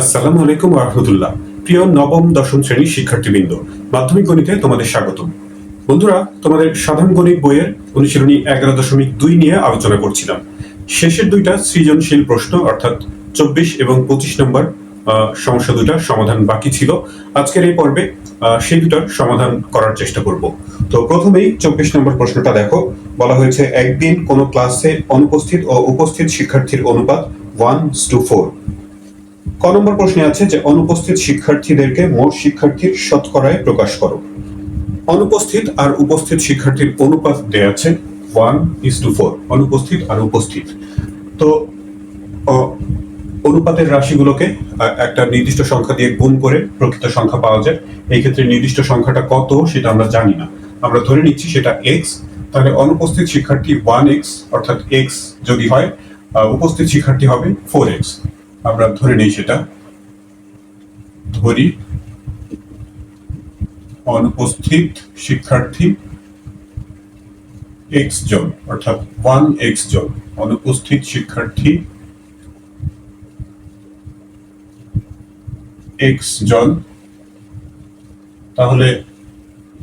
আসসালামু আলাইকুম রহমতুল্লাহ। প্রিয় নবম, দশম শ্রেণির শিক্ষার্থীবৃন্দ, মাধ্যমিক গণিতে তোমাদের বন্ধুরা, তোমাদের সাধারণ গণিত বইয়ের অনুশীলনী এগারো দশমিক দুই নিয়ে আলোচনা করছিলাম। শেষের দুইটা সৃজনশীল প্রশ্ন, অর্থাৎ চব্বিশ এবং পঁচিশ নম্বর সমস্যা দুটা সমাধান বাকি ছিল। আজকের এই পর্বে সেই দুটার সমাধান করার চেষ্টা করব। তো প্রথমেই চব্বিশ নম্বর প্রশ্নটা দেখো। বলা হয়েছে, একদিন কোনো ক্লাসে অনুপস্থিত ও উপস্থিত শিক্ষার্থীর অনুপাত ওয়ান টু ফোর। ক নম্বর প্রশ্নে আছে যে অনুপস্থিত শিক্ষার্থীদেরকে মোট শিক্ষার্থীর শতকরায় প্রকাশ করো। অনুপস্থিত আর উপস্থিত শিক্ষার্থীর অনুপাত দেয়া আছে ওয়ান ইস টু ফোর, অনুপস্থিত আর উপস্থিত। তো অনুপাতের রাশিগুলোকে একটা নির্দিষ্ট সংখ্যা দিয়ে গুণ করে প্রকৃত সংখ্যা পাওয়া যায়। এই ক্ষেত্রে নির্দিষ্ট সংখ্যাটা কত সেটা আমরা জানি না। আমরা ধরে নিচ্ছি সেটা এক্স তাহলে অনুপস্থিত শিক্ষার্থী ওয়ান এক্স অর্থাৎ এক্স যদি হয় উপস্থিত শিক্ষার্থী হবে ফোর এক্স আমরা ধরে নেই সেটা। ধরি। অনুপস্থিত শিক্ষার্থী এক্স জন, অর্থাৎ ওয়ান এক্স জন। অনুপস্থিত শিক্ষার্থী এক্স জন। তাহলে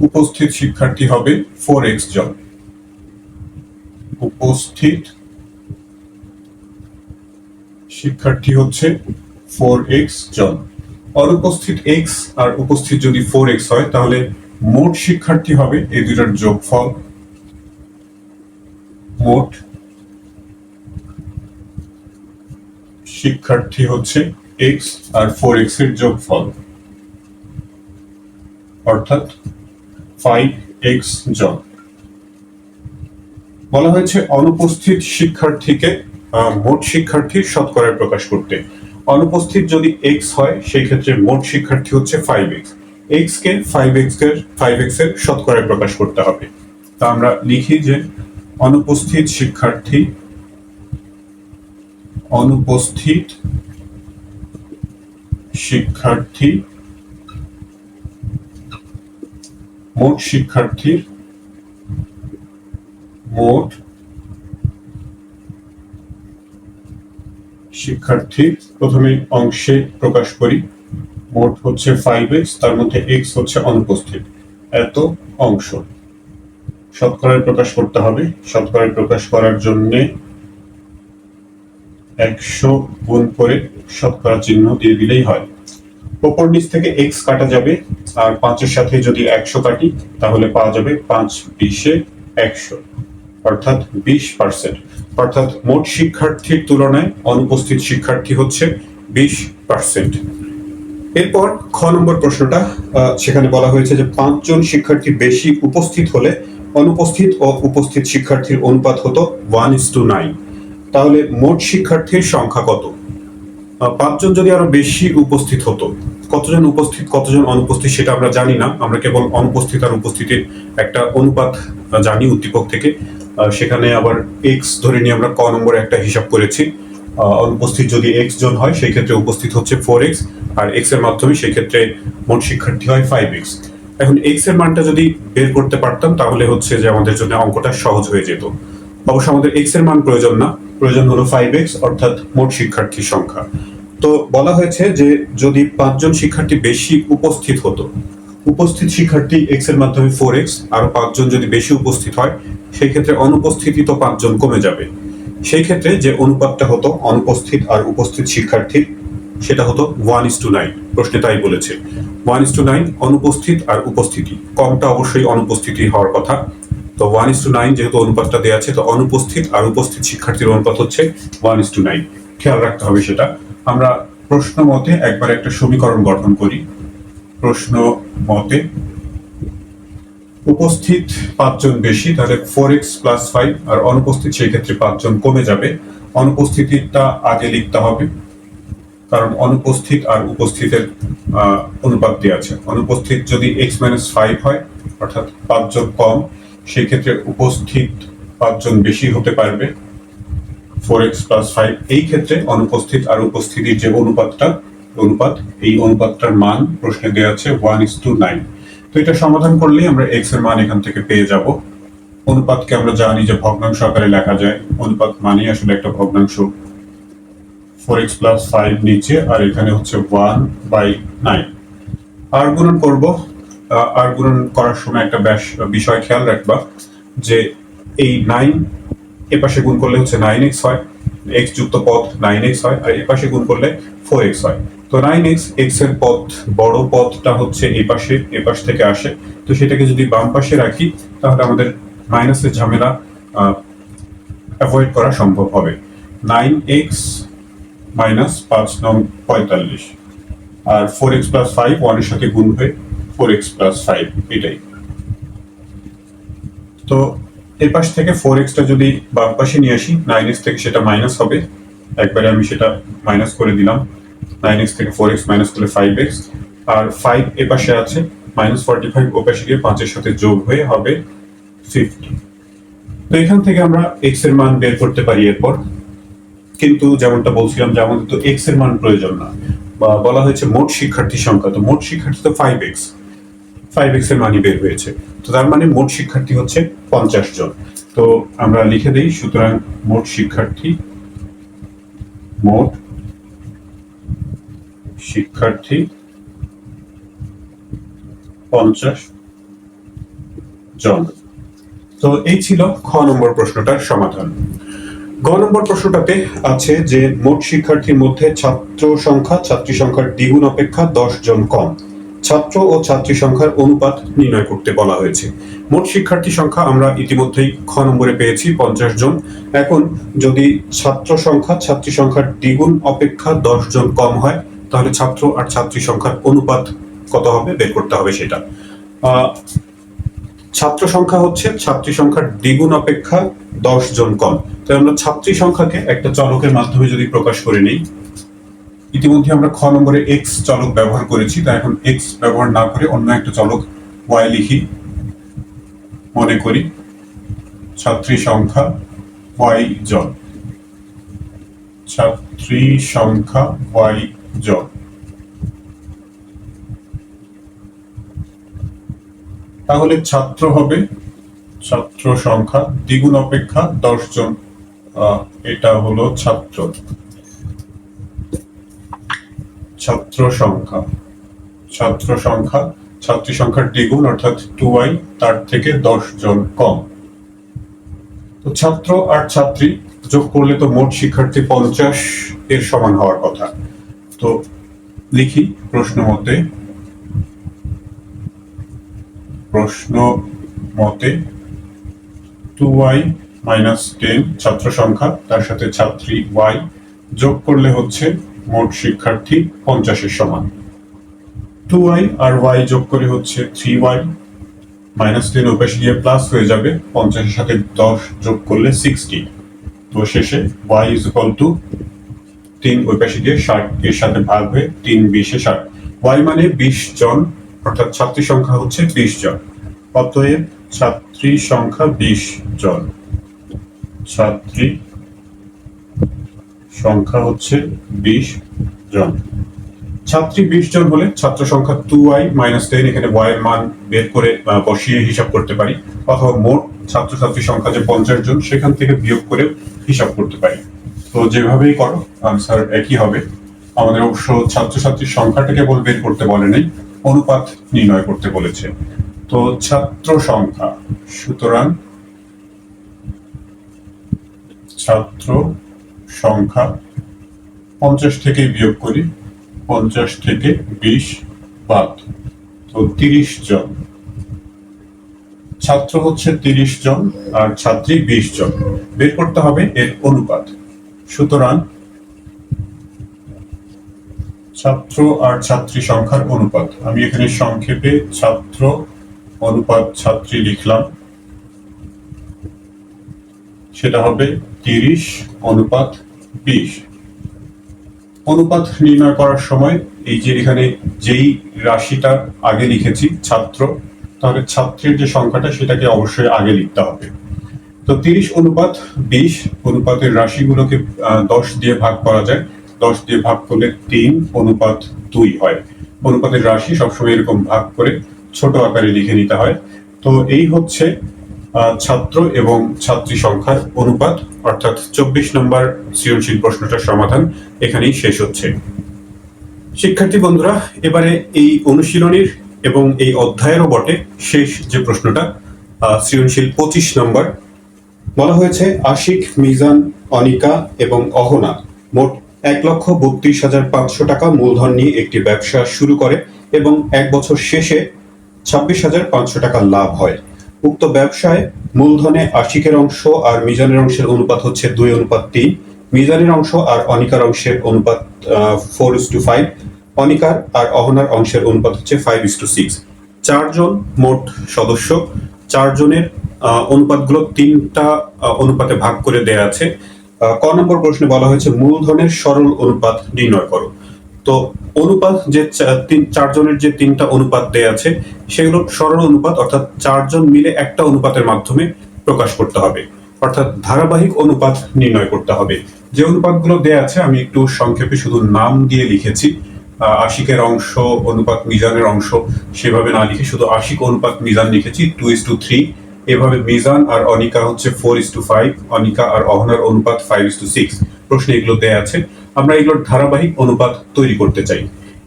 উপস্থিত শিক্ষার্থী হবে ফোর এক্স জন। উপস্থিত শিক্ষার্থী হচ্ছে ফোর এক্স জন। অনুপস্থিত এক্স আর উপস্থিত যদি ফোর এক্স হয়, তাহলে মোট শিক্ষার্থী হবে এই দুটার যোগফল। মোট শিক্ষার্থী হচ্ছে এক্স আর ফোর এক্সের যোগফল। অর্থাৎ ফাইভ এক্স জন। বলা হয়েছে অনুপস্থিত শিক্ষার্থীকে মোট শিক্ষার্থীর শতকরায় প্রকাশ করতে। অনুপস্থিত যদি এক্স হয়, সেই ক্ষেত্রে মোট শিক্ষার্থী হচ্ছে ফাইভ এক্স এক্স কে ফাইভ এক্সের ফাইভ এক্সের শতকরায় প্রকাশ করতে হবে। তা আমরা লিখি যে অনুপস্থিত শিক্ষার্থী অনুপস্থিত শিক্ষার্থী মোট শিক্ষার্থীর মোট শিক্ষার্থী প্রথমে অংশে প্রকাশ করি। মোট হচ্ছে ফাইভ এক্স তার মধ্যে এক্স হচ্ছে অনুপস্থিত। এত অংশ। শতকরায় প্রকাশ করতে হবে। শতকরায় প্রকাশ করার জন্যে একশো গুণ করে শতকরা চিহ্ন দিয়ে দিলেই হয়। ওপর নিচ থেকে এক্স কাটা যাবে, আর পাঁচের সাথে যদি একশো কাটি, তাহলে পাওয়া যাবে পাঁচ বিশে একশো, অর্থাৎ বিশ পার্সেন্ট অর্থাৎ মোট শিক্ষার্থীর তুলনায় অনুপস্থিত শিক্ষার্থী হচ্ছে বিশ পার্সেন্ট এরপর খ নম্বর প্রশ্নটা সেখানে বলা হয়েছে যে পাঁচজন শিক্ষার্থী বেশি উপস্থিত হলে অনুপস্থিত ও উপস্থিত শিক্ষার্থীর অনুপাত হতো ওয়ান ইস টু নাইন তাহলে মোট শিক্ষার্থীর সংখ্যা কত? পাঁচজন যদি আরও বেশি উপস্থিত হতো, কতজন উপস্থিত, কতজন অনুপস্থিত সেটা আমরা জানি না। আমরা কেবল অনুপস্থিত আর উপস্থিতির একটা অনুপাত জানি উদ্দীপক থেকে। সেখানে আবার এক্স ধরে নিয়ে আমরা ক নম্বরে একটা হিসাব করেছি। অনুপস্থিত যদি এক্স জন হয়, সেই ক্ষেত্রে উপস্থিত হচ্ছে ফোর এক্স আর এক্সের মাধ্যমে সেই ক্ষেত্রে মোট শিক্ষার্থী হয় ফাইভ এক্স এখন এক্সের মানটা যদি বের করতে পারতাম, তাহলে হচ্ছে যে আমাদের জন্য অঙ্কটা সহজ হয়ে যেত। অবশ্য আমাদের এক্সের মান প্রয়োজন না। প্রয়োজন হলো ফাইভ এক্স অর্থাৎ মোট শিক্ষার্থীর সংখ্যা। তো বলা হয়েছে যে যদি পাঁচজন শিক্ষার্থী বেশি উপস্থিত হতো উপস্থিত শিক্ষার্থী এক্সের মাধ্যমে ফোর এক্স আরও পাঁচজন যদি বেশি উপস্থিত হয় সেই ক্ষেত্রে অনুপস্থিতি তো পাঁচজন কমে যাবে। সেই ক্ষেত্রে যে অনুপাতটা হতো অনুপস্থিত আর উপস্থিত শিক্ষার্থীর, সেটা হতো ওয়ান ইস টু নাইন প্রশ্নে তাই বলেছে। ওয়ান ইস টু নাইন অনুপস্থিত আর উপস্থিতি। কমটা অবশ্যই অনুপস্থিতি হওয়ার কথা। তো ওয়ান ইস টু নাইন যেহেতু অনুপাতটা দেওয়া আছে, তো অনুপস্থিত আর উপস্থিত শিক্ষার্থীর অনুপাত হচ্ছে ওয়ান ইস টু নাইন খেয়াল রাখতে হবে সেটা। আমরা প্রশ্ন মতে একবার একটা সমীকরণ গঠন করি। প্রশ্ন মতে উপস্থিত পাঁচজন বেশি, তাহলে ফোর এক্স প্লাস ফাইভ আর অনুপস্থিত সেই ক্ষেত্রে পাঁচজন কমে যাবে। অনুপস্থিতিটা আগে লিখতে হবে, কারণ অনুপস্থিত আর উপস্থিতের অনুপাত আছে। অনুপস্থিত যদি এক্স মাইনাস ফাইভ হয়, অর্থাৎ পাঁচজন কম, সেই ক্ষেত্রে উপস্থিত পাঁচজন বেশি হতে পারবে। ফোর এক্স প্লাস ফাইভ এই ক্ষেত্রে অনুপস্থিত আর উপস্থিতির যে অনুপাতটা অনুপাত। এই অনুপাতটার মান প্রশ্নে দেওয়া আছে ওয়ান ইস টু নাইন তো এটা সমাধান করলেই আমরা এক্সের মান এখান থেকে পেয়ে যাব। অনুপাতকে আমরা জানি যে ভগ্নাংশ আকারে লেখা যায়। অনুপাত মানেই আসলে একটা ভগ্নাংশ। ফোর এক্স প্লাস ফাইভ নিচে, আর এখানে হচ্ছে ওয়ান বাই নাইন আর গুণন করব। আর গুণন করার সময় একটা ব্যাস- বিষয় খেয়াল রাখবা যে এই নাইন এ পাশে গুণ করলে হচ্ছে নাইন এক্স হয়। এক্স যুক্ত পদ নাইন এক্স হয়, আর এ পাশে গুণ করলে ফোর এক্স হয়। তো নাইন এক্স এক্সের পদ বড় পদটা হচ্ছে এই পাশে এ পাশ থেকে আসে। তো সেটাকে যদি বাম পাশে রাখি, তাহলে আমাদের মাইনাসের ঝামেলা অ্যাভয়েড করা সম্ভব হবে। নাইন এক্স মাইনাস পাঁচ নং পঁয়তাল্লিশ। আর ফোর এক্স প্লাস ফাইভ ওয়ানের সাথে গুণ হয়ে ফোর এক্স প্লাস ফাইভ এটাই। তো এই পাশ থেকে ফোর এক্সটা যদি বাম পাশে নিয়ে আসি নাইন এক্স থেকে সেটা মাইনাস হবে। একবারে আমি সেটা মাইনাস করে দিলাম। নাইন থেকে ফোর মাইনাস করলে ফাইভ আর ফাইভ এ পাশে আছে মাইনাস ফর্টি ফাইভ ও পাশে গিয়ে পাঁচের সাথে যোগ হয়ে হবে ফিফটি তো এখান থেকে আমরা এর মান বের করতে পারি এরপর। কিন্তু যেমনটা বলছিলাম যে আমাদের তো এর মান প্রয়োজন না। বা বলা হয়েছে মোট শিক্ষার্থী সংখ্যা, তো মোট শিক্ষার্থী তো ফাইভ এক্স ফাইভ এক্সের মানই বের হয়েছে। তো তার মানে মোট শিক্ষার্থী হচ্ছে পঞ্চাশ জন। তো আমরা লিখে দিই, সুতরাং মোট শিক্ষার্থী, মোট শিক্ষার্থী, পঞ্চাশ জন। তো এই ছিল খ নম্বর প্রশ্নটার সমাধান। গ নম্বর প্রশ্নটাতে আছে যে, মোট শিক্ষার্থীর মধ্যে ছাত্র সংখ্যা, ছাত্রী সংখ্যার দ্বিগুণ অপেক্ষা দশ জন কম। ছাত্র ও ছাত্রী সংখ্যার অনুপাত নির্ণয় করতে বলা হয়েছে। মোট শিক্ষার্থী সংখ্যা আমরা ইতিমধ্যেই খ নম্বরে পেয়েছি, পঞ্চাশ জন। এখন যদি ছাত্র সংখ্যা, ছাত্রী সংখ্যার দ্বিগুণ অপেক্ষা দশ জন কম হয় তাহলে ছাত্র আর ছাত্রী সংখ্যার অনুপাত কত হবে? বের করতে হবে সেটা। ছাত্র সংখ্যা হচ্ছে, ছাত্রী সংখ্যার দ্বিগুণ অপেক্ষা দশ জন কম। তাই আমরা ছাত্রী সংখ্যাকে একটা চলকের মাধ্যমে যদি প্রকাশ করে নিই, ইতিমধ্যে আমরা খ নম্বরে এক্স চলক ব্যবহার করেছি, তাই এখন এক্স ব্যবহার না করে অন্য একটা চলক ওয়াই লিখি। মনে করি, ছাত্রী সংখ্যা ওয়াই জন। ছাত্রী সংখ্যা ওয়াই জন তাহলে ছাত্র হবে, ছাত্র সংখ্যা, দ্বিগুণ অপেক্ষা দশ জন। এটা হলো ছাত্র। ছাত্র সংখ্যা। ছাত্র সংখ্যা, ছাত্রী সংখ্যার দ্বিগুণ অর্থাৎ টু আই তার থেকে দশ জন কম। তো ছাত্র আর ছাত্রী যোগ করলে তো মোট শিক্ষার্থী পঞ্চাশ, এর সমান হওয়ার কথা। তো লিখি প্রশ্ন মতে। প্রশ্ন মতে টু ওয়াই মাইনাস টেন ছাত্র সংখ্যা, তার সাথে ছাত্রী ওয়াই যোগ করলে হচ্ছে মোট শিক্ষার্থী পঞ্চাশের সমান। টু ওয়াই আর ওয়াই যোগ করে হচ্ছে থ্রি ওয়াই মাইনাস টেন ওপাশে গিয়ে প্লাস হয়ে যাবে, পঞ্চাশের সাথে দশ যোগ করলে সিক্সটি তো শেষে ওয়াই ইজ টু তিন, ওই পাশে গিয়ে ষাট এর সাথে ভাগ হয়ে তিন, বিশে ষাট। ওয়াই মানে বিশ জন, অর্থাৎ ছাত্রী সংখ্যা হচ্ছে বিশ জন। অতএব ছাত্রী সংখ্যা বিশ জন। ছাত্রী সংখ্যা হচ্ছে বিশ জন। ছাত্রী বিশ জন বলে ছাত্র সংখ্যা টু ওয়াই মাইনাস টেন এখানে ওয়াই এর মান বের করে বসিয়ে হিসাব করতে পারি। অথবা মোট ছাত্রছাত্রী সংখ্যা যে পঞ্চাশ জন, সেখান থেকে বিয়োগ করে হিসাব করতে পারি। তো যেভাবেই করো আনসার একই হবে। আমাদের অবশ্য ছাত্রছাত্রীর সংখ্যাটা কেবল বের করতে বলে নেই, অনুপাত নির্ণয় করতে বলেছে। তো ছাত্র সংখ্যা, সুতরাং ছাত্র সংখ্যা পঞ্চাশ থেকে বিয়োগ করি, পঞ্চাশ থেকে বিশ বাদ। তো তিরিশ জন। ছাত্র হচ্ছে তিরিশ জন, আর ছাত্রী বিশ জন। বের করতে হবে এর অনুপাত। সুতরাং ছাত্র আর ছাত্রী সংখ্যার অনুপাত। আমি এখানে সংক্ষেপে ছাত্র অনুপাত ছাত্রী লিখলাম। সেটা হবে তিরিশ অনুপাত বিশ। অনুপাত নির্ণয় করার সময় এই যে এখানে যেই রাশিটা আগে লিখেছি ছাত্র, তাহলে ছাত্রের যে সংখ্যাটা সেটাকে অবশ্যই আগে লিখতে হবে। তো তিরিশ অনুপাত, বিশ অনুপাতের রাশিগুলোকে দশ দিয়ে ভাগ করা যায়। দশ দিয়ে ভাগ করলে তিন অনুপাত দুই হয়। অনুপাতের রাশি সবসময় এরকম ভাগ করে ছোট আকারে লিখে নিতে হয়। তো এই হচ্ছে ছাত্র এবং ছাত্রী সংখ্যার অনুপাত। অর্থাৎ চব্বিশ নম্বর সৃজনশীল প্রশ্নটার সমাধান এখানেই শেষ হচ্ছে। শিক্ষার্থী বন্ধুরা, এবারে এই অনুশীলনীর এবং এই অধ্যায়েরও বটে শেষ যে প্রশ্নটা সৃজনশীল পঁচিশ নম্বর। বলা হয়েছে, আশিক, মিজান, অনিকা এবং অহনা মোট এক লক্ষ বত্রিশ হাজার পাঁচশো টাকা মূলধন নিয়ে একটি ব্যবসা শুরু করে এবং এক বছর শেষে ছাব্বিশ হাজার পাঁচশো টাকা লাভ হয়। উক্ত ব্যবসায় মূলধনে আশিকের অংশ আর মিজানের অংশের অনুপাত হচ্ছে দুই অনুপাত তিন। মিজানের অংশ আর অনিকার অংশের অনুপাত ফোর ইস টু ফাইভ অনিকার আর অহনার অংশের অনুপাত হচ্ছে ফাইভ ইস টু সিক্স চারজন মোট সদস্য। চারজনের অনুপাতগুলো তিনটা অনুপাতে ভাগ করে দেয়া আছে। ক নম্বর প্রশ্নে বলা হয়েছে, মূলধনের সরল অনুপাত নির্ণয় করো। তো অনুপাত যে চারজনের যে তিনটা অনুপাত দেয়া আছে, সেগুলো সরল অনুপাত, অর্থাৎ চারজন মিলে একটা অনুপাতের মাধ্যমে প্রকাশ করতে হবে। অর্থাৎ ধারাবাহিক অনুপাত নির্ণয় করতে হবে। যে অনুপাতগুলো দেয়া আছে, আমি একটু সংক্ষেপে শুধু নাম দিয়ে লিখেছি। আশিকের অংশ, অনুপাত মিজানের অংশ, সেভাবে না লিখে শুধু আশিক অনুপাত মিজান লিখেছি টু ইস টু থ্রি এভাবে মিজান আর অনিকা হচ্ছে four is to five Anika আর অহনার অনুপাত ফাইভ ইস টু সিক্স প্রশ্নে এগুলো দেয়া আছে। আমরা এগুলোর ধারাবাহিক অনুপাত তৈরি করতে চাই।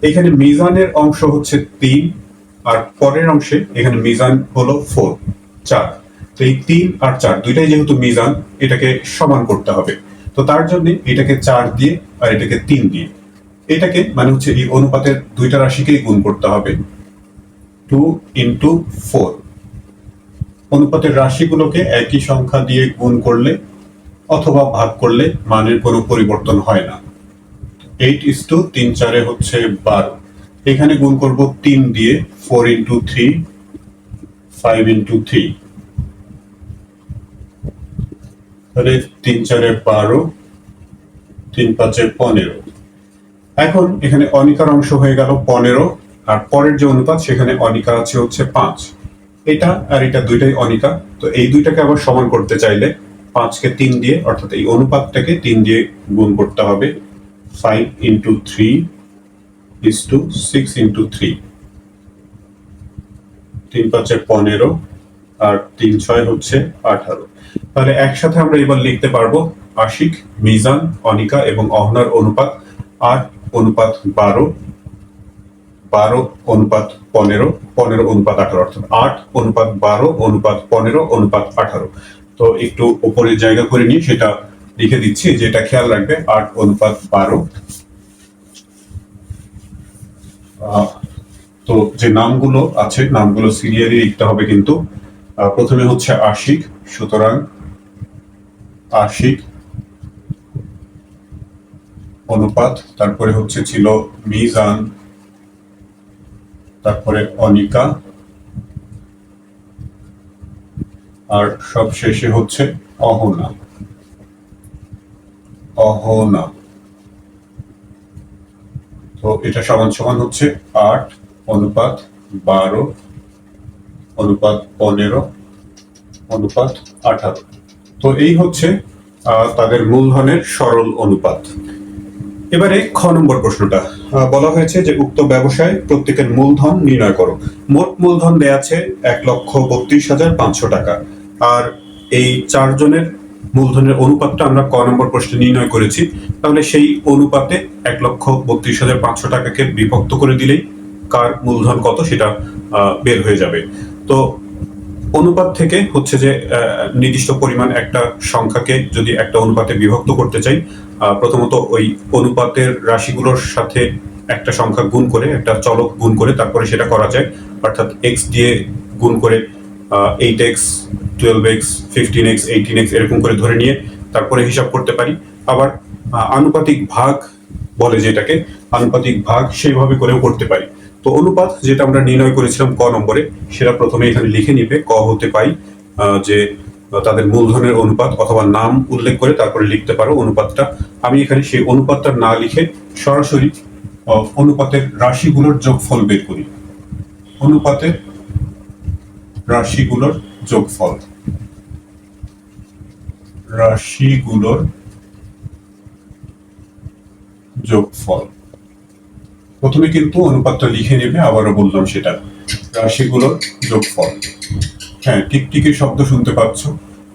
এখানে মিজানের অংশ হচ্ছে তিন আর পরের অংশে এখানে মিজান হলো ফোর চার। তো এই তিন আর চার, দুইটাই যেহেতু মিজান, এটাকে সমান করতে হবে। তো তার জন্য এটাকে চার দিয়ে আর এটাকে তিন দিয়ে। এটাকে মানে হচ্ছে এই অনুপাতের দুইটা রাশিকেই গুণ করতে হবে। টু ইন্টু ফোর অনুপাতের রাশিগুলোকে একই সংখ্যা দিয়ে গুণ করলে অথবা ভাগ করলে মানের কোনো পরিবর্তন হয় না। এইট ইস টু তিন চারে হচ্ছে বারো। এখানে গুণ করব তিন দিয়ে four into three five into three তাহলে তিন চারে বারো, তিন পাঁচে পনেরো। এখন এখানে অনিকার অংশ হয়ে গেল পনেরো, আর পরের যে অনুপাত সেখানে অনিকার আছে হচ্ছে পাঁচ। এটা আর এটা দুইটাই অনিকা। তো এই দুইটাকে আবার সমান করতে চাইলে পাঁচকে তিন দিয়ে, অর্থাৎ এই অনুপাতটাকে তিন দিয়ে গুণ করতে হবে। Five into three is to six into three তিন পাঁচে পনেরো আর তিন ছয় হচ্ছে আঠারো। তাহলে একসাথে আমরা এবার লিখতে পারব আশিক, মিজান, অনিকা এবং অহনার অনুপাত আট অনুপাত বারো বারো অনুপাত পনেরো পনেরো অনুপাত আঠারো, অর্থাৎ আট অনুপাত বারো অনুপাত পনেরো অনুপাত আঠারো। তো একটু উপরে জায়গা করে নিয়ে সেটা লিখে দিচ্ছি যেটা খেয়াল রাখবে, আট অনুপাত বারো। তো যে নামগুলো আছে, নামগুলো সিরিয়ালি লিখতে হবে কিন্তু। প্রথমে হচ্ছে আশিক, সুতরাং আশিক অনুপাত, তারপরে হচ্ছে ছিল মিজান তারপরে অনিকা। আর সব শেষে হচ্ছে অহনা। অহনা। তো এটা সমান সমান হচ্ছে আট, অনুপাত বারো, অনুপাত পনেরো, অনুপাত আঠারো। তো এই হচ্ছে তাদের মূলধনের সরল অনুপাত। এবারে খ নম্বর প্রশ্নটা বলা হয়েছে যে উক্ত ব্যবসায় প্রত্যেকের মূলধন নির্ণয় করো। মোট মূলধন দেয়া আছে এক লক্ষ বত্রিশ হাজার পাঁচশো টাকা। আর এই চারজনের মূলধনের অনুপাতটা আমরা ক নম্বর প্রশ্নে নির্ণয় করেছি। তাহলে সেই অনুপাতে এক লক্ষ বত্রিশ হাজার পাঁচশো টাকাকে বিভক্ত করে দিলেই কার মূলধন কত সেটা বের হয়ে যাবে। তো অনুপাত থেকে হচ্ছে যে নির্দিষ্ট পরিমাণ একটা সংখ্যাকে যদি একটা অনুপাতে বিভক্ত করতে চাই প্রথমত ওই অনুপাতের রাশিগুলোর সাথে একটা সংখ্যা গুণ করে, একটা চলক গুণ করে তারপরে সেটা করা যায়। অর্থাৎ এক্স দিয়ে গুণ করে eight x twelve x fifteen x eighteen x এরকম করে ধরে নিয়ে তারপরে হিসাব করতে পারি। আবার আনুপাতিক ভাগ বলে যেটাকে, আনুপাতিক ভাগ সেইভাবে করেও করতে পারি। তো অনুপাত যেটা আমরা নির্ণয় করেছিলাম ক নম্বরে, সেটা প্রথমে এখানে লিখে নিবে, ক হতে পাই যে তাদের মূলধনের অনুপাত অথবা নাম উল্লেখ করে তারপরে লিখতে পারো অনুপাতটা। আমি এখানে সেই অনুপাতটা না লিখে সরাসরি অনুপাতের রাশিগুলোর যোগফল বের করি। অনুপাতের রাশিগুলোর যোগফল। রাশিগুলোর যোগফল। প্রথমে কিন্তু অনুপাতটা লিখে নেবে, আবারও বললাম সেটা। রাশিগুলোর যোগফল। হ্যাঁ টিকটিকি শব্দ শুনতে পাচ্ছ।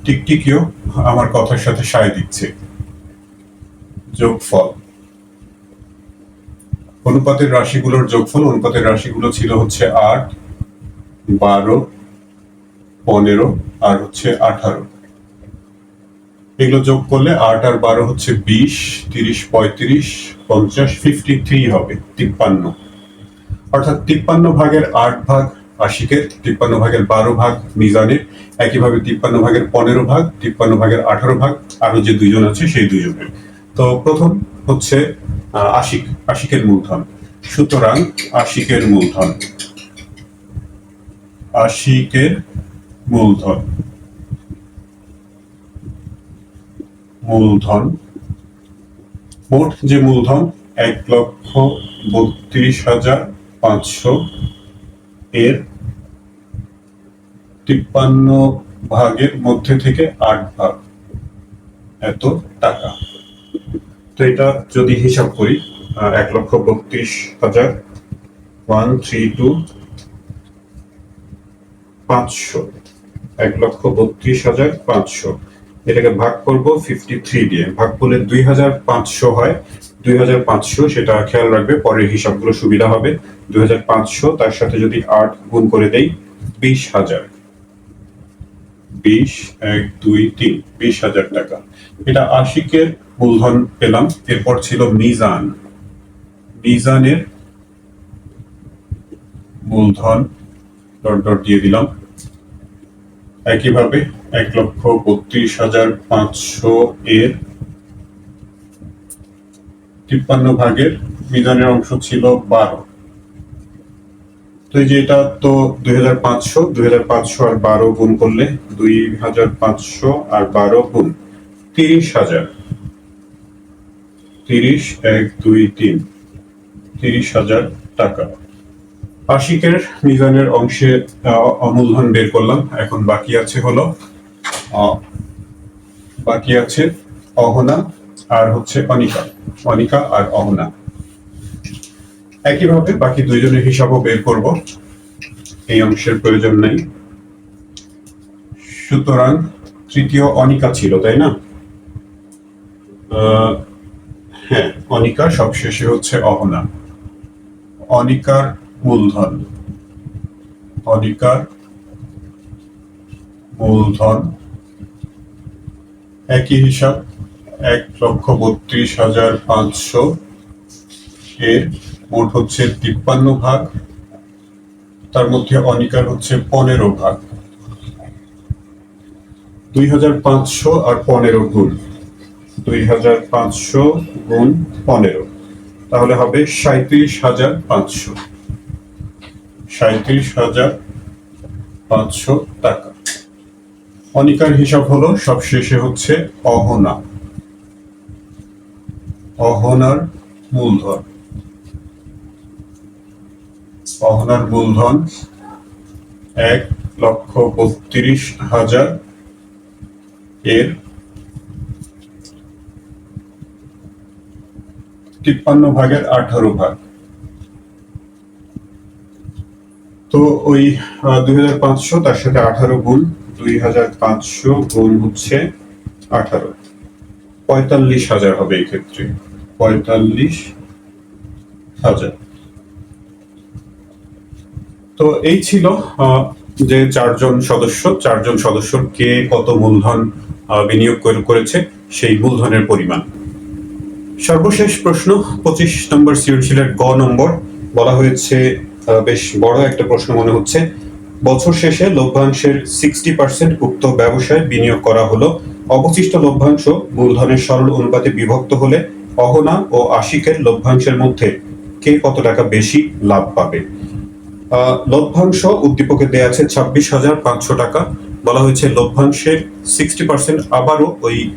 টিকটিকিও আমার কথার সাথে সায় দিচ্ছে। যোগফল। অনুপাতের রাশিগুলোর যোগফল, অনুপাতের রাশিগুলো ছিল হচ্ছে আট, বারো, পনেরো আর হচ্ছে আঠারো। এগুলো যোগ করলে আট আর বারো হচ্ছে বিশ, তিরিশ, পঁয়ত্রিশ, পঞ্চাশ ফিফটি থ্রি হবে, তিপ্পান্ন। অর্থাৎ তিপ্পান্ন ভাগের আট ভাগ আশিকের তিপ্পান্ন ভাগের বারো ভাগ মিজানের, একইভাবে তিপ্পান্ন ভাগের পনেরো ভাগ, তিপ্পান্ন ভাগের আঠারো ভাগ আরও যে দুজন আছে সেই দুজনের তো প্রথম হচ্ছে আশিক, আশিকের মূলধন। সুতরাং আশিকের মূলধন। আশিকের মূলধন। মূলধন। মোট যে মূলধন, এক লক্ষ বত্রিশ হাজার পাঁচশো। এর তিপ্পান্ন ভাগের মধ্যে থেকে আট ভাগ এত টাকা। তো এটা যদি হিসাব করি এক লক্ষ বত্রিশ হাজার ওয়ান থ্রি টু পাঁচশো। এক লক্ষ বত্রিশ হাজার পাঁচশো। এটাকে ভাগ করব ফিফটি থ্রি দিয়ে। ভাগ করলে দুই হাজার পাঁচশো হয়। দুই হাজার পাঁচশো সেটা খেয়াল রাখবে, পরের হিসাবগুলো সুবিধা হবে। দুই হাজার পাঁচশো, তার সাথে যদি আট গুণ করে দেই, বিশ হাজার। বিশ, এক, দুই, তিন, বিশ হাজার টাকা। এটা আশিকের মূলধন পেলাম। এরপর ছিল মিজান। মিজানের মূলধন, ডট ডট দিয়ে দিলাম। একইভাবে এক লক্ষ বত্রিশ হাজার পাঁচশো এর তিপ্পান্ন ভাগের মিজানের অংশ ছিল বারো। তো এই যে এটা তো দুই হাজার পাঁচশো দুই হাজার পাঁচশো আর বারো গুণ করলে দুই হাজার পাঁচশো আর বারো গুণ তিরিশ হাজার। তিরিশ এক দুই তিন। তিরিশ হাজার টাকা। আশিকের মিজানের অংশে আহ, অমূলধন বের করলাম। এখন বাকি আছে হলো বাকি আছে অহনা আর হচ্ছে অনিকা। অনিকা আর অহনা। একইভাবে বাকি দুইজনের হিসাবও বের করব। এই অংশের প্রয়োজন নেই। সুতরাং তৃতীয় অনিকা ছিল, তাই না? হ্যাঁ অনিকা সবশেষে হচ্ছে অহনা। অনিকার মূলধন। অনিকার মূলধন। একই হিসাব, এক লক্ষ বত্রিশ হাজার পাঁচশো। এর মোট হচ্ছে তিপ্পান্ন ভাগ, তার মধ্যে অনিকার হচ্ছে পনেরো ভাগ। দুই হাজার পাঁচশো আর পনেরো গুণ, দুই হাজার পাঁচশো গুণ পনেরো, তাহলে হবে সাঁত্রিশ হাজার পাঁচশো। সাঁত্রিশ হাজার পাঁচশো টাকা। অনিকার হিসাব হলো, সবশেষে হচ্ছে অহনা। অহনার মূলধন। অহনার মূলধন এক লক্ষ বত্রিশ হাজার। এর তিপ্পান্ন ভাগের আঠারো ভাগ। তো ওই দুই হাজার পাঁচশো, তার সাথে আঠারো গুণ দুই হাজার পাঁচশো গুণ হচ্ছে আঠারো। পঁয়তাল্লিশ হাজার হবে এই ক্ষেত্রে। পঁয়তাল্লিশ হাজার। তো এই ছিল যে চারজন সদস্য, চারজন সদস্যর কে কত মূলধন বিনিয়োগ করেছে, সেই মূলধনের পরিমাণ। সর্বশেষ প্রশ্ন, পঁচিশ নম্বর সৃজনশীলের গ নম্বর। বলা হয়েছে বেশ বড় একটা প্রশ্ন মনে হচ্ছে। বছর শেষে লভ্যাংশের সিক্সটি পার্সেন্ট উক্ত ব্যবসায় বিনিয়োগ করা হলো। অবশিষ্ট লভ্যাংশ মূলধনের সরল অনুপাতে বিভক্ত হলে অহনা ও আশিকের লভ্যাংশের মধ্যে কে কত টাকা বেশি লাভ পাবে? লভ্যাংশ উদ্দীপকে দেয়া আছে ছাব্বিশ হাজার পাঁচশো টাকা। বলা হয়েছে লভ্যাংশের সিক্সটি পার্সেন্ট আবারও ওই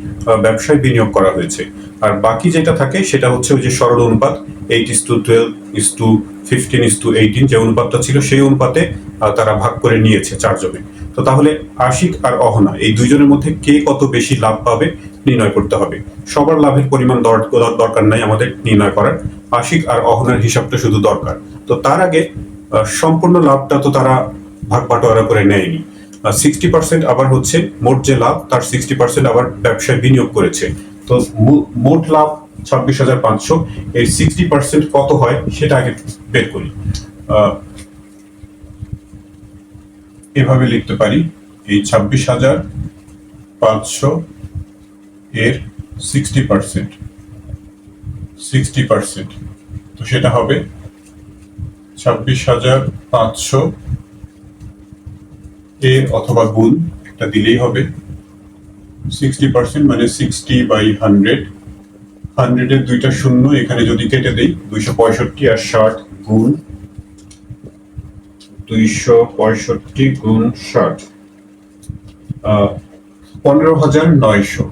ব্যবসায় বিনিয়োগ করা হয়েছে। আর বাকি যেটা থাকে, সেটা হচ্ছে ওই যে সরল অনুপাত eight is to twelve is to fifteen is to eighteen যে অনুপাতটা ছিল, সেই অনুপাতে তারা ভাগ করে নিয়েছে চারজনে তো তাহলে আশিক আর অহনা, এই দুইজনের মধ্যে কে কত বেশি লাভ পাবে, নির্ণয় করতে হবে। সবার লাভের পরিমাণ দর- দর- দরকার নাই আমাদের নির্ণয় করার। আশিক আর অহনার হিসাবটা শুধু দরকার। তো তার আগে সম্পূর্ণ লাভটা তো তারা ভাগ বাটোয়ারা করে নেয়নি। সিক্সটি পার্সেন্ট আবার হচ্ছে, মোট যে লাভ, তার সিক্সটি পার্সেন্ট আবার ব্যবসায় বিনিয়োগ করেছে। তো মোট লাভ ছাব্বিশ হাজার পাঁচশো। এর সিক্সটি পার্সেন্ট কত হয়, সেটা আগে বের করি। এভাবে লিখতে পারি। এই ছাব্বিশ হাজার পাঁচশো এর সিক্সটি পার্সেন্ট সিক্সটি পার্সেন্ট তো সেটা হবে ছাব্বিশ হাজার পাঁচশো এর অথবা গুণ, একটা দিলেই হবে। সিক্সটি পার্সেন্ট মানে সিক্সটি বাই হান্ড্রেড হান্ড্রেডের দুইটা শূন্য এখানে যদি কেটে দেই, দুইশো পঁয়ষট্টি আর ষাট গুণ, দুইশো পঁয়ষট্টি গুণ ষাট। পনেরো হাজার নয়শো।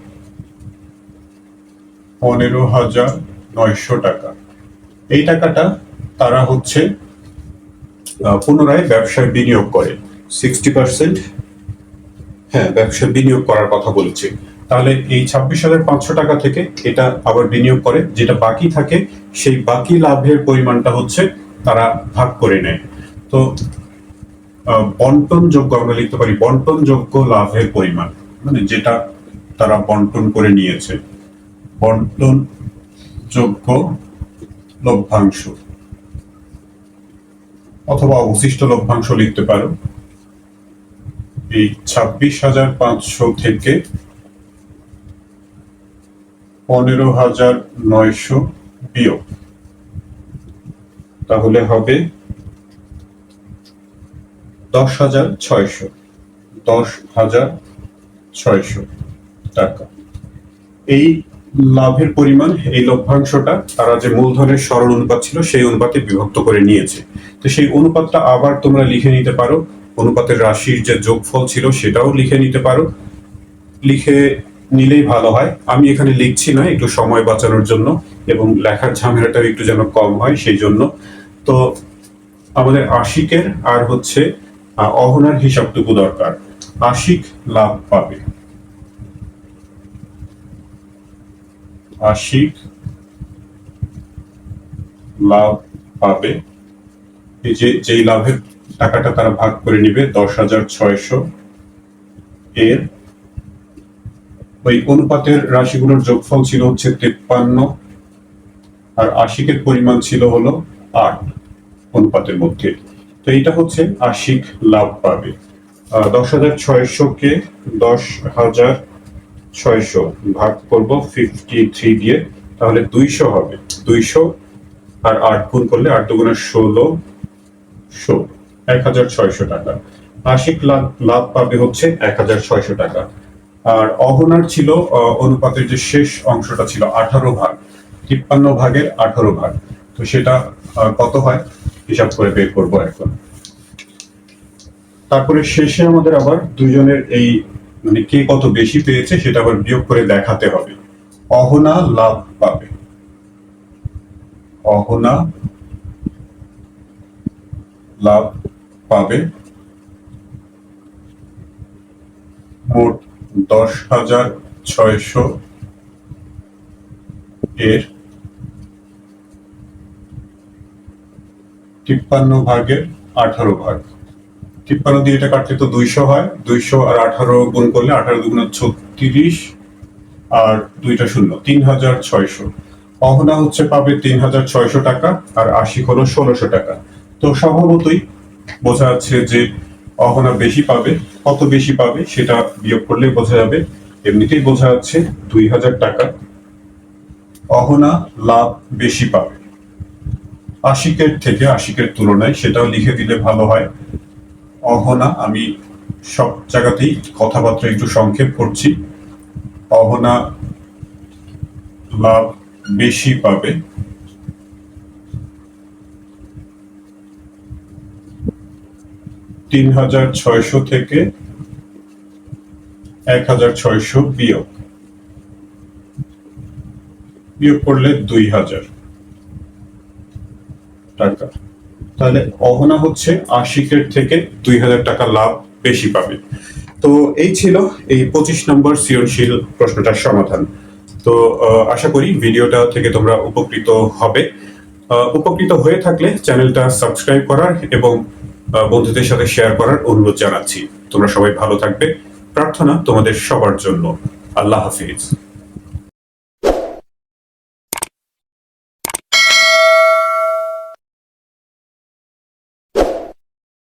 পনেরো হাজার নয়শো টাকা। এই টাকাটা তারা হচ্ছে পুনরায় ব্যবসায় বিনিয়োগ করে। সিক্সটি পার্সেন্ট হ্যাঁ ব্যবসায় বিনিয়োগ করার কথা বলেছে। তাহলে এই ছাব্বিশ হাজার পাঁচশো টাকা থেকে এটা আবার বিনিয়োগ করে যেটা বাকি থাকে সেই বাকি লাভের পরিমাণটা হচ্ছে তারা ভাগ করে নেয়। তো আহ, বন্টনযোগ্য আমরা লিখতে পারি বন্টনযোগ্য লাভের পরিমাণ মানে যেটা তারা বন্টন করে নিয়েছে। বন্টন যোগ্য লভ্যাংশ অথবা অবশিষ্ট লভ্যাংশ লিখতে পারো। এই ছাব্বিশ হাজার পাঁচশো থেকে পনেরো হাজার নয়শো বিয়োগ। তাহলে হবে দশ হাজার ছয়শো। দশ হাজার ছয়শো টাকা। এই লাভের পরিমাণ, এই লভ্যাংশটা তারা যে মূলধনের সরল অনুপাত ছিল, সেই অনুপাতে বিভক্ত করে নিয়েছে। তো সেই অনুপাতটা আবার তোমরা লিখে নিতে পারো। অনুপাতের রাশির যে যোগফল ছিল সেটাও লিখে নিতে পারো। লিখে নিলেই ভালো হয়। আমি এখানে লিখছি না, একটু সময় বাঁচানোর জন্য এবং লেখার ঝামেলাটাও একটু যেন কম হয় সেই জন্য। তো আমাদের আশিকের আর হচ্ছে অহনার হিসাবটুকু দরকার। আশিক লাভ পাবে। আশিক লাভ পাবে। এই যে, যেই লাভের টাকাটা তারা ভাগ করে নিবে দশ হাজার ছয়শো এর। ওই অনুপাতের রাশিগুলোর যোগফল ছিল হচ্ছে তেপ্পান্ন আর আশিকের পরিমাণ ছিল হলো আট অনুপাতের মধ্যে। তো এটা হচ্ছে আশিক লাভ পাবে। দশ হাজার ছয়শো কে দশ হাজার ছয়শো ভাগ করব ফিফটি থ্রি দিয়ে, তাহলে দুইশো হবে। দুইশো আর আট গুণ করলে আট দুগুণে ষোলো শো এক হাজার ছয়শো টাকা। লাভ লাভ পাবে হচ্ছে এক হাজার ছয়শো টাকা। আর অহনার ছিল অনুপাতের যে শেষ অংশটা ছিল আঠারো ভাগ, তিপ্পান্ন ভাগের আঠারো ভাগ। তো সেটা কত হয়? হিসাব করে বের করব এখন। তারপরে শেষে আমাদের আবার দুজনের এই মানে কে কত বেশি পেয়েছে সেটা আবার বিয়োগ করে দেখাতে হবে। অহনা লাভ পাবে। অহনা লাভ পাবে। মোট দশ হাজার ছয়শো এর তিপ্পান্ন ভাগের আঠারো ভাগ। তিপ্পান্ন দিয়ে এটা কাটলে তো দুইশো হয়। দুইশো আর আঠারো গুণ করলে আঠারো দুগুণ ছত্রিশ আর দুইটা শূন্য, তিন হাজার ছয়শো। অহনা হচ্ছে পাবে তিন হাজার ছয়শো টাকা আর আশি হলো ষোলোশো টাকা। তো স্বভাবতই বোঝা যাচ্ছে যে অহনা বেশি পাবে, কত বেশি পাবে সেটা বিয়োগ করলে বোঝা যাবে। এমনিতেই বোঝা যাচ্ছে দুই হাজার টাকা অহনা লাভ বেশি পাবে। আশিকের থেকে আশিকের তুলনায় সেটাও লিখে দিলে ভালো হয়। অহনা, আমি সব জায়গাতেই কথাবার্তা একটু সংক্ষেপ করছি। অহনা লাভ বেশি পাবে। তিন হাজার ছয়শো থেকে এক হাজার ছয়শো বিয়োগ। বিয়োগ করলে দুই হাজার টাকা। তাহলে অহনা হচ্ছে আশিকের থেকে দুই হাজার টাকা লাভ বেশি পাবে। তো এই ছিল এই পঁচিশ নম্বর সৃজনশীল প্রশ্নটার সমাধান। তো আশা করি ভিডিওটা থেকে তোমরা উপকৃত হবে। উপকৃত হয়ে থাকলে চ্যানেলটা সাবস্ক্রাইব করার এবং বন্ধুদের সাথে শেয়ার করার অনুরোধ জানাচ্ছি। তোমরা সবাই ভালো থাকবে। প্রার্থনা তোমাদের সবার জন্য। আল্লাহ হাফিজ।